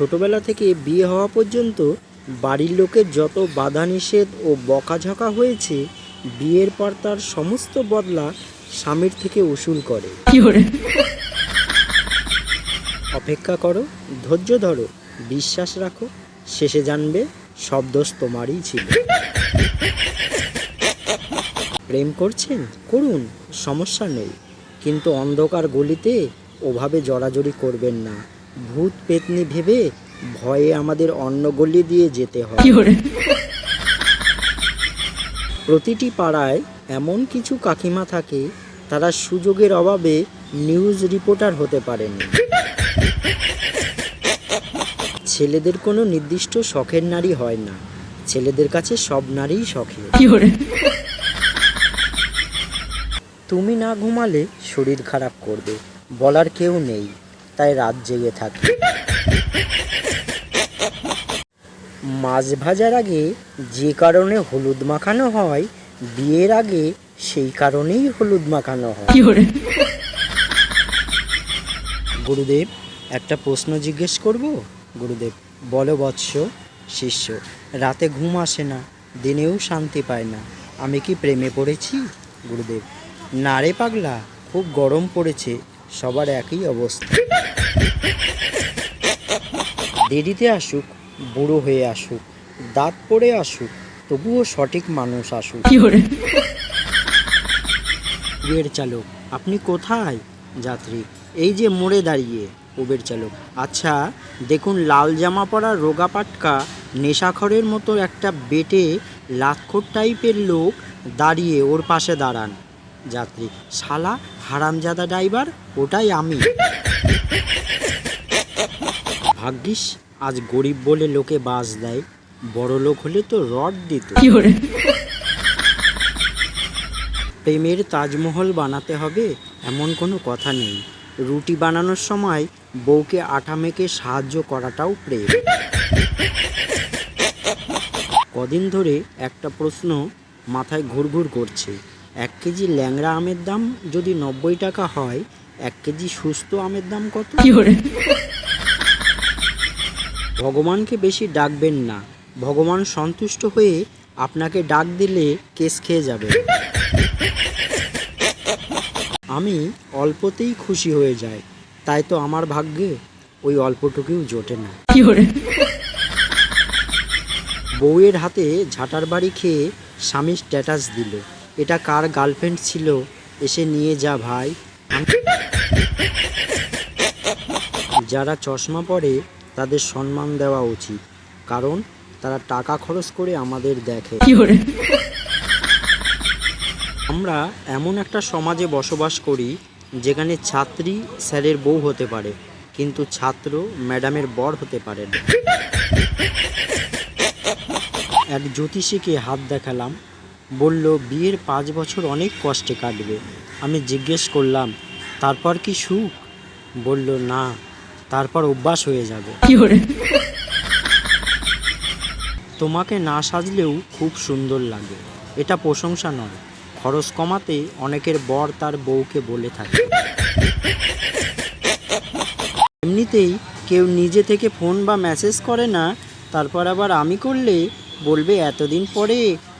ছোটবেলা থেকে বিয়ে হওয়া পর্যন্ত বাড়ির লোকের যত বাধা নিষেধ ও বকাঝকা হয়েছে বিয়ের পর তার সমস্ত বদলা স্বামীর থেকে উসুল করে? অপেক্ষা করো ধৈর্য ধরো বিশ্বাস রাখো শেষে জানবে সব দোষ তোমারই ছিল। প্রেম করছেন? করুন সমস্যা নেই। কিন্তু অন্ধকার গলিতে ওভাবে জড়াজড়ি করবেন না। ভূত পেতনি ভেবে ভয়ে আমাদের অন্য গলি দিয়ে যেতে হয়। প্রতিটি পাড়ায় এমন কিছু কাকিমা থাকে তারা সুযোগের অভাবে নিউজ রিপোর্টার হতে পারেন। ছেলেদের কোনো নির্দিষ্ট শখের নারী হয় না। ছেলেদের কাছে সব নারীই শখের। তুমি না ঘুমালে শরীর খারাপ করবে বলার কেউ নেই। তাই রাত জেগে থাকি। মাছ ভাজার আগে যে কারণে হলুদ মাখানো হয় বিয়ের আগে সেই কারণেই হলুদ মাখানো হয়। গুরুদেব একটা প্রশ্ন জিজ্ঞেস করব? গুরুদেব বলো বৎস শিষ্য রাতে ঘুম আসে না দিনেও শান্তি পায় না। আমি কি প্রেমে পড়েছি? গুরুদেব না রে পাগলা খুব গরম পড়েছে সবার একই অবস্থা। দেরিতে আসুক বুড়ো হয়ে আসুক দাঁত পড়ে আসুক তবুও সঠিক মানুষ আসুক। উবের চালক আপনি কোথায়? যাত্রী এই যে মোড়ে দাঁড়িয়ে উবের চালক। আচ্ছা দেখুন লাল জামা পরা রোগা পাটকা নেশাখরের মতো একটা বেটে লাতখোর টাইপের লোক দাঁড়িয়ে ওর পাশে দাঁড়ান। যাত্রী শালা হারামজাদা ড্রাইভার ওটাই আমি। ভাগ্যিস আজ গরিব বলে লোকে বাস দেয় বড় লোক হলে তো রড দিত। প্রেমের তাজমহল বানাতে হবে এমন কোনো কথা নেই। রুটি বানানোর সময় বউকে আঠা মেখে সাহায্য করাটাও প্রেম। কদিন ধরে একটা প্রশ্ন মাথায় ঘুরঘুর করছে। এক কেজি ল্যাংড়া আমের দাম যদি নব্বই টাকা হয় এক কেজি সুস্থ আমের দাম কত? ভগবানকে বেশি ডাকবেন না। ভগবান সন্তুষ্ট হয়ে আপনাকে ডাক দিলে কেস খেয়ে যাবে। আমি অল্পতেই খুশি হয়ে যাই। তাই তো আমার ভাগ্যে ওই অল্পটুকুও জোটে না। বউয়ের হাতে ঝাঁটার বাড়ি খেয়ে স্বামী স্ট্যাটাস দিল। এটা কার গার্লফ্রেন্ড ছিল? এসে নিয়ে যা ভাই। যারা চশমা পরে তাদের সম্মান দেওয়া উচিত। কারণ তারা টাকা খরচ করে আমাদের দেখে। আমরা এমন একটা সমাজে বসবাস করি যেখানে ছাত্রী স্যারের বউ হতে পারে কিন্তু ছাত্র ম্যাডামের বর হতে পারে না। এক জ্যোতিষীকে হাত দেখালাম বলল বিয়ের পাঁচ বছর অনেক কষ্টে কাটবে। আমি জিজ্ঞেস করলাম তারপর কি সুখ? বলল না তারপর অভ্যাস হয়ে যাবে। তোমাকে না সাজলেও খুব সুন্দর লাগে এটা প্রশংসা নয় খরচ কমাতে অনেকের বর তার বউকে বলে থাকে। এমনিতেই কেউ নিজে থেকে ফোন বা মেসেজ করে না তারপর আবার আমি করলে বলবে এতদিন পরে